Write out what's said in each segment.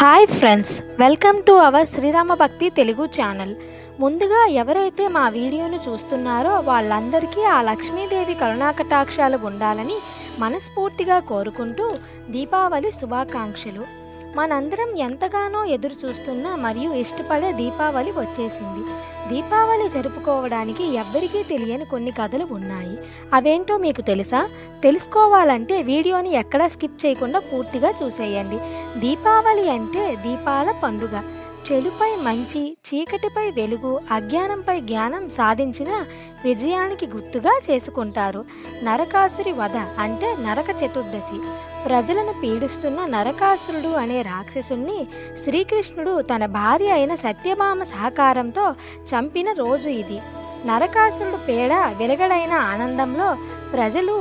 Hi friends welcome to our Srirama Bhakti Telugu channel. ముందుగా ఎవరైతే మా వీడియోను చూస్తున్నారో వాళ్ళందరికీ ఆ లక్ష్మీదేవి కరుణాకటాక్షాలు ఉండాలని మనస్ఫూర్తిగా కోరుకుంటూ దీపావళి శుభాకాంక్షలు. మనందరం ఎంతగానో ఎదురు చూస్తున్న మరియు ఇష్టపడే దీపావళి వచ్చేసింది. దీపావళి జరుపుకోవడానికి ఎవ్వరికీ తెలియని కొన్ని కథలు ఉన్నాయి. అవేంటో మీకు తెలుసా? తెలుసుకోవాలంటే వీడియోని ఎక్కడా స్కిప్ చేయకుండా పూర్తిగా చూసేయండి. దీపావళి అంటే దీపాల పండుగ. చెడుపై మంచి చీకటిపై వెలుగు అజ్ఞానంపై జ్ఞానం సాధించిన విజయానికి గుర్తుగా చేసుకుంటారు. నరకాసురి వధ అంటే నరక చతుర్దశి. ప్రజలను పీడిస్తున్న నరకాసురుడు అనే రాక్షసుణ్ణి శ్రీకృష్ణుడు తన భార్య అయిన సత్యభామ సహకారంతో చంపిన రోజు ఇది. నరకాసురుడు పేడ విరగడైన ఆనందంలో ప్రజలు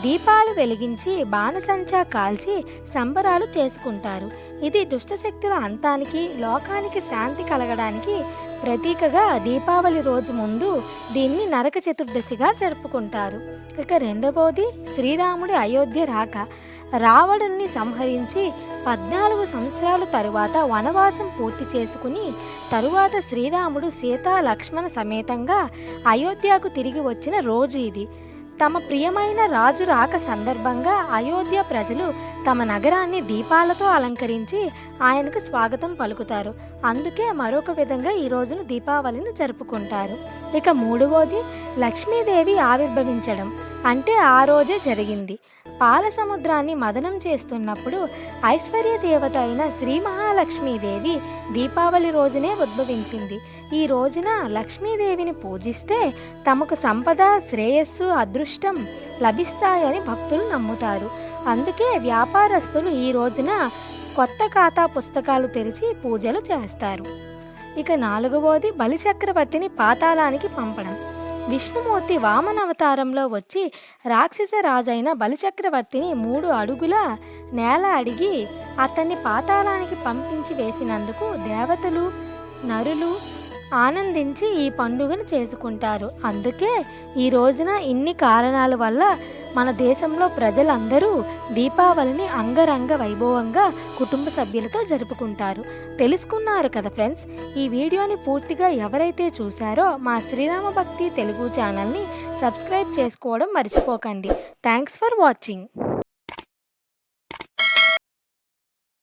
దీపాలు వెలిగించి బాణసంచా కాల్చి సంబరాలు చేసుకుంటారు. ఇది దుష్టశక్తుల అంతానికి లోకానికి శాంతి కలగడానికి ప్రతీకగా దీపావళి రోజు ముందు దీన్ని నరక చతుర్దశిగా జరుపుకుంటారు. ఇక రెండవది శ్రీరాముడి అయోధ్య రాక. రావణుణ్ణి సంహరించి పద్నాలుగు సంవత్సరాల తరువాత వనవాసం పూర్తి చేసుకుని తరువాత శ్రీరాముడు సీతా లక్ష్మణ సమేతంగా అయోధ్యకు తిరిగి వచ్చిన రోజు ఇది. తమ ప్రియమైన రాజు రాక సందర్భంగా అయోధ్య ప్రజలు తమ నగరాన్ని దీపాలతో అలంకరించి ఆయనకు స్వాగతం పలుకుతారు. అందుకే మరొక విధంగా ఈ రోజును దీపావళిని జరుపుకుంటారు. ఇక మూడవది లక్ష్మీదేవి ఆవిర్భవించడం. అంటే ఆ రోజే జరిగింది. పాల సముద్రాన్ని మదనం చేస్తున్నప్పుడు ఐశ్వర్య దేవత అయిన శ్రీ మహాలక్ష్మీదేవి దీపావళి రోజునే ఉద్భవించింది. ఈ రోజున లక్ష్మీదేవిని పూజిస్తే తమకు సంపద శ్రేయస్సు అదృష్టం లభిస్తాయని భక్తులు నమ్ముతారు. అందుకే వ్యాపారస్తులు ఈ రోజున కొత్త ఖాతా పుస్తకాలు తెరిచి పూజలు చేస్తారు. ఇక నాలుగవది బలిచక్రవర్తిని పాతాళానికి పంపడం. విష్ణుమూర్తి వామన అవతారంలో వచ్చి రాక్షస రాజైన బలిచక్రవర్తిని మూడు అడుగుల నేల అడిగి అతన్ని పాతాళానికి పంపించి వేసినందుకు దేవతలు నరులు ఆనందించి ఈ పండుగను చేసుకుంటారు. అందుకే ఈ రోజున ఇన్ని కారణాల వల్ల మన దేశంలో ప్రజలందరూ దీపావళిని అంగరంగ వైభవంగా కుటుంబ సభ్యులతో జరుపుకుంటారు. తెలుసుకున్నారు కదా ఫ్రెండ్స్? ఈ వీడియోని పూర్తిగా ఎవరైతే చూశారో మా శ్రీరామ భక్తి తెలుగు ఛానల్ని సబ్స్క్రైబ్ చేసుకోవడం మర్చిపోకండి. Thanks for watching.